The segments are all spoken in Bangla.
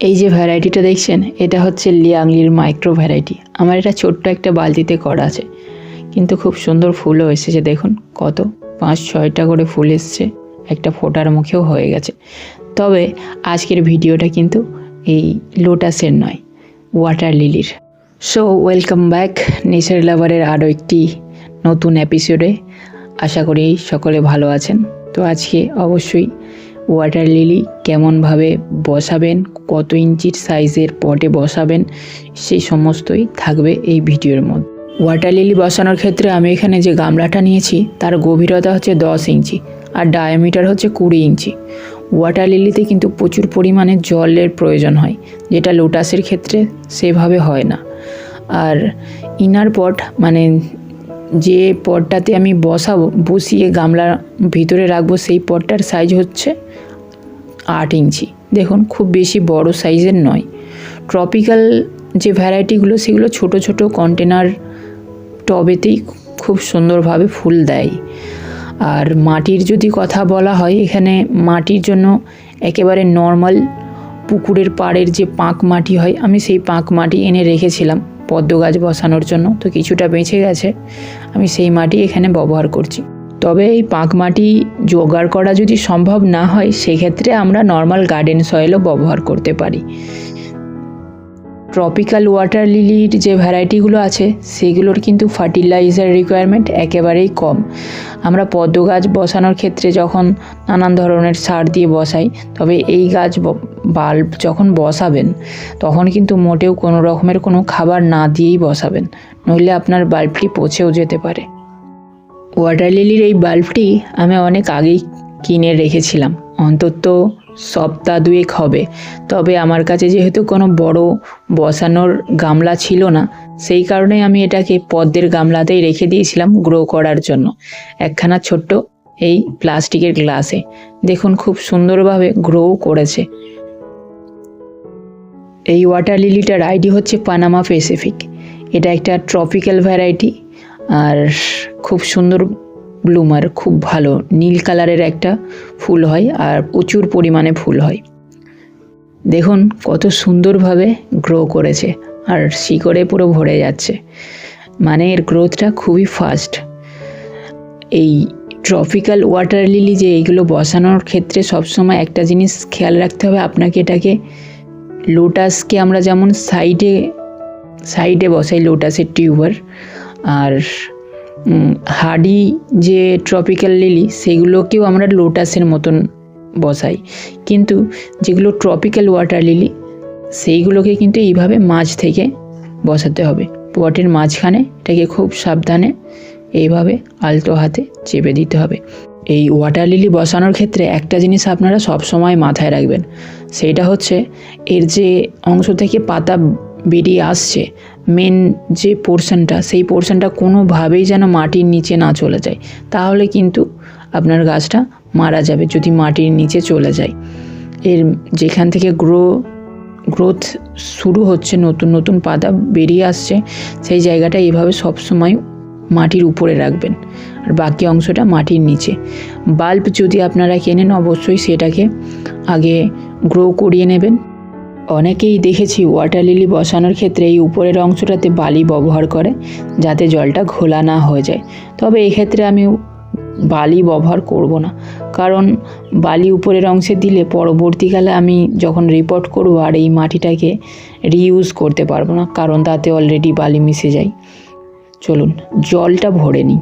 এই যে ভ্যারাইটিটা দেখছেন, এটা হচ্ছে লিয়াংলির মাইক্রো ভ্যারাইটি আমার এটা ছোট্ট একটা বালতিতে করা আছে। কিন্তু খুব সুন্দর ফুলও এসেছে, দেখুন কত। পাঁচ, ছয়টা করে ফুল এসছে, একটা ফোটার মুখেও হয়ে গেছে। তবে আজকের ভিডিওটা কিন্তু এই লোটাসের নয় ওয়াটার লিলির সো ওয়েলকাম ব্যাক নেচার লাভারের আরও একটি নতুন এপিসোডে আশা করি সকলে ভালো আছেন। তো আজকে অবশ্যই ওয়াটার লিলি কেমনভাবে বসাবেন, কত ইঞ্চির সাইজের পটে বসাবেন, সেই সমস্তই থাকবে এই ভিডিওর মধ্যে। ওয়াটার লিলি বসানোর ক্ষেত্রে আমি এখানে যে গামলাটা নিয়েছি, তার গভীরতা হচ্ছে দশ ইঞ্চি আর ডায়ামিটার হচ্ছে কুড়ি ইঞ্চি। ওয়াটার লিলিতে কিন্তু প্রচুর পরিমাণে জলের প্রয়োজন হয়, যেটা লোটাসের ক্ষেত্রে সেভাবে হয় না। আর ইনার পট মানে যে পটটাতে আমি বসাবো, বসিয়ে গামলার ভিতরে রাখব, সেই পটটার সাইজ হচ্ছে আট ইঞ্চি। দেখুন, খুব বেশি বড় সাইজের নয়। ট্রপিক্যাল যে ভ্যারাইটিগুলো সেগুলো ছোট ছোট কন্টেনার টবেতেই খুব সুন্দরভাবে ফুল দেয়। আর মাটির যদি কথা বলা হয়, এখানে মাটির জন্য একেবারে নর্মাল পুকুরের পাড়ের যে পাঁক মাটি হয়, আমি সেই পাঁক মাটি এনে রেখেছিলাম। পদ্ম গাছ বসানোর জন্য তো কিছুটা বেঁচে গেছে। আমি সেই মাটি এখানে ব্যবহার করছি। তবে এই পাঁক মাটি জোগাড় করা যদি সম্ভব না হয়, সেক্ষেত্রে আমরা নর্মাল গার্ডেন সয়েলও ব্যবহার করতে পারি। ট্রপিক্যাল ওয়াটার লিলির যে ভ্যারাইটিগুলো আছে, সেগুলোর কিন্তু ফার্টিলাইজার রিকোয়ারমেন্ট একেবারেই কম। আমরা পদ্ম গাছ বসানোর ক্ষেত্রে যখন নানান ধরনের সার দিয়ে বসাই, তবে এই গাছ বাল্ব যখন বসাবেন, তখন কিন্তু মোটেও কোনো রকমের কোনো খাবার না দিয়েই বসাবেন, নইলে আপনার বাল্বটি পচেও যেতে পারে। ওয়াটার লিলির এই বাল্বটি আমি অনেক আগেই কিনে রেখেছিলাম। অন্তত সপ্তাহ দুয়েক হবে। তবে আমার কাছে যেহেতু কোনো বড় বসানোর গামলা ছিল না, সেই কারণে আমি এটাকে পদ্মের গামলাতেই রেখে দিয়েছিলাম গ্রো করার জন্য। একখানা ছোট্ট এই প্লাস্টিকের গ্লাসে। দেখুন খুব সুন্দরভাবে গ্রোও করেছে। এই ওয়াটার লিলিটার আইডি হচ্ছে পানামা প্যাসিফিক। এটা একটা ট্রপিক্যাল ভ্যারাইটি। আর খুব সুন্দর ব্লুমার খুব ভালো নীল কালারের একটা ফুল হয় আর প্রচুর পরিমাণে ফুল হয়। দেখুন কত সুন্দরভাবে গ্রো করেছে আর শিকড়ে পুরো ভরে যাচ্ছে। মানে এর গ্রোথটা খুবই ফাস্ট এই ট্রপিক্যাল ওয়াটার লিলি যে এইগুলো বসানোর ক্ষেত্রে সবসময় একটা জিনিস খেয়াল রাখতে হবে, আপনাকে এটাকে লোটাসকে আমরা যেমন সাইডে সাইডে বসাই লোটাসের টিউবার আর হার্ডি যে ট্রপিক্যাল লিলি সেগুলোকেও আমরা লোটাসের মতন বসাই। কিন্তু যেগুলো ট্রপিক্যাল ওয়াটার লিলি সেইগুলোকে কিন্তু এইভাবে মাঝ থেকে বসাতে হবে। পটের মাঝখানে এটাকে খুব সাবধানে এইভাবে আলতো হাতে চেপে দিতে হবে। এই ওয়াটার লিলি বসানোর ক্ষেত্রে একটা জিনিস আপনারা সব সময় মাথায় রাখবেন সেইটা হচ্ছে এর যে অংশ থেকে পাতা বেরিয়ে আসছে মেন যে পোর্শনটা সেই পোর্শনটা কোনোভাবেই যেন মাটির নিচে না চলে যায়। তাহলে কিন্তু আপনার গাছটা মারা যাবে যদি মাটির নিচে চলে যায়। এর যেখান থেকে গ্রো গ্রোথ শুরু হচ্ছে, নতুন নতুন পাতা বেরিয়ে আসছে, সেই জায়গাটা এইভাবে সবসময় মাটির উপরে রাখবেন। আর বাকি অংশটা মাটির নিচে। বাল্ব যদি আপনারা কেনেন, অবশ্যই সেটাকে আগে গ্রো করিয়ে নেবেন। অনেকেই দেখেছি ওয়াটার লিলি বসানোর ক্ষেত্রে এই উপরের অংশটাতে বালি ব্যবহার করে, যাতে জলটা ঘোলা না হয়ে যায়। তবে এক্ষেত্রে আমি বালি ব্যবহার করব না, কারণ বালি উপরের অংশে দিলে পরবর্তীকালে আমি যখন রিপোর্ট করব আর এই মাটিটাকে রিইউজ করতে পারব না, কারণ তাতে অলরেডি বালি মিশে যায়। চলুন, জলটা ভরে নিই।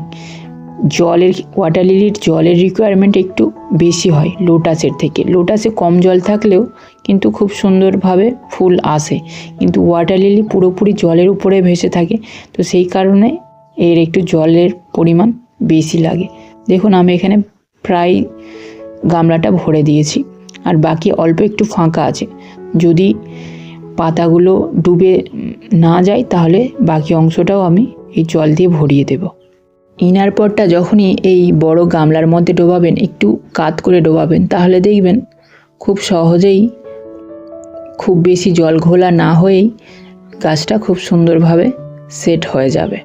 জলের ওয়াটার লিলির জলের রিকোয়ারমেন্ট একটু বেশি হয় লোটাসের থেকে। লোটাসে কম জল থাকলেও কিন্তু খুব সুন্দরভাবে ফুল আসে। কিন্তু ওয়াটার লিলি পুরোপুরি জলের উপরে ভেসে থাকে, তো সেই কারণে এর একটু জলের পরিমাণ বেশি লাগে। দেখুন, আমি এখানে প্রায় গামলাটা ভরে দিয়েছি, আর বাকি অল্প একটু ফাঁকা আছে। যদি পাতাগুলো ডুবে না যায়, তাহলে বাকি অংশটাও আমি এই জল দিয়ে ভরিয়ে দেবো। ইনার পরটা যখনই এই বড় গামলার মধ্যে ডোবাবেন, একটু কাত করে ডোবাবেন, তাহলে দেখবেন খুব সহজেই খুব বেশি জল ঘোলা না হয়েই গাছটা খুব সুন্দরভাবে সেট হয়ে যাবে।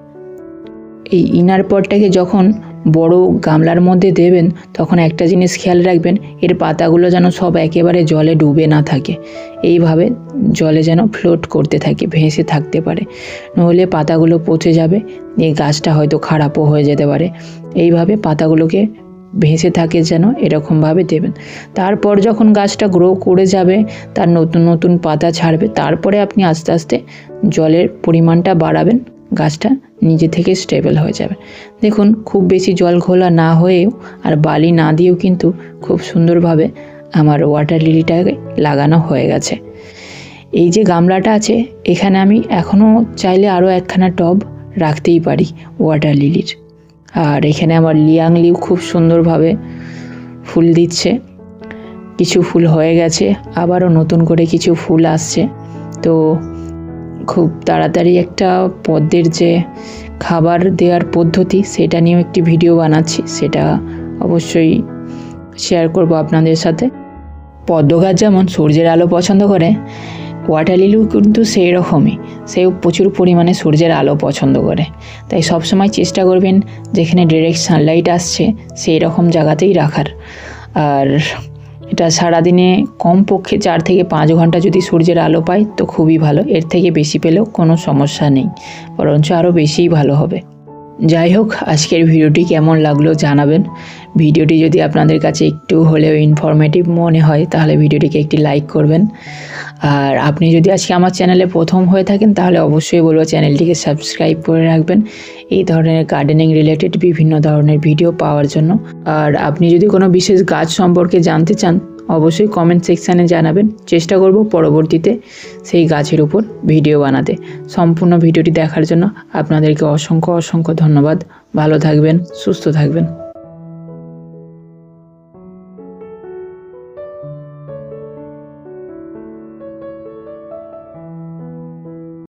এই ইনার পরটাকে যখন বড় গামলার মধ্যে দেবেন, তখন একটা জিনিস খেয়াল রাখবেন, এর পাতাগুলো যেন সব একেবারে জলে ডুবে না থাকে। এইভাবে জলে যেন ফ্লোট করতে থাকে, ভেসে থাকতে পারে। নইলে পাতাগুলো পচে যাবে, এই গাছটা হয়তো খারাপও হয়ে যেতে পারে। এইভাবে পাতাগুলোকে ভেসে থাকে যেন এরকমভাবে দেবেন। তারপর যখন গাছটা গ্রো করে যাবে, তার নতুন নতুন পাতা ছাড়বে, তারপরে আপনি আস্তে আস্তে জলের পরিমাণটা বাড়াবেন গাছটা। নিজে থেকে স্টেবল হয়ে যাবে। দেখুন, খুব বেশি জল ঘোলা না হয়েও আর বালি না দিয়েও কিন্তু খুব সুন্দরভাবে আমার ওয়াটার লিলিটাকে লাগানো হয়ে গেছে। এই যে গামলাটা আছে, এখানে আমি এখনও চাইলে আরও একখানা টব রাখতেই পারি ওয়াটার লিলির আর এখানে আমার লিয়াং লিউ খুব সুন্দরভাবে ফুল দিচ্ছে। কিছু ফুল হয়ে গেছে, আবারও নতুন করে কিছু ফুল আসছে। তো খুব তাড়াতাড়ি একটা পদ্মের যে খাবার দেওয়ার পদ্ধতি, সেটা নিয়েও একটি ভিডিও বানাচ্ছি। সেটা অবশ্যই শেয়ার করব আপনাদের সাথে। পদ্ম গাছ যেমন সূর্যের আলো পছন্দ করে ওয়াটার লিলিও কিন্তু সেই রকমই সেও প্রচুর পরিমাণে সূর্যের আলো পছন্দ করে। তাই সবসময় চেষ্টা করবেন, যেখানে ডিরেক্ট সানলাইট আসছে সেই রকম জায়গাতেই রাখার। আর এটা সারাদিনে কমপক্ষে চার থেকে পাঁচ ঘণ্টা যদি সূর্যের আলো পায় তো খুবই ভালো। এর থেকে বেশি পেলেও কোনো সমস্যা নেই, বরঞ্চ আরও বেশিই ভালো হবে। যাই হোক আজকের ভিডিওটি কেমন লাগল জানাবেন। ভিডিওটি যদি আপনাদের কাছে একটু হলেও ইনফরমেটিভ মনে হয়, তাহলে ভিডিওটিকে একটি লাইক করবেন। আর আপনি যদি আজকে আমার চ্যানেলে প্রথম হয়ে থাকেন, তাহলে অবশ্যই বলব চ্যানেলটিকে সাবস্ক্রাইব করে রাখবেন। এই ধরনের গার্ডেনিং রিলেটেড বিভিন্ন ধরনের ভিডিও পাওয়ার জন্য। আর আপনি যদি কোনো বিশেষ গাছ সম্পর্কে জানতে চান অবশ্যই কমেন্ট সেকশানে জানাবেন। চেষ্টা করব পরবর্তীতে সেই গাছের উপর ভিডিও বানাতে। সম্পূর্ণ ভিডিওটি দেখার জন্য আপনাদেরকে অসংখ্য অসংখ্য ধন্যবাদ। ভালো থাকবেন, সুস্থ থাকবেন।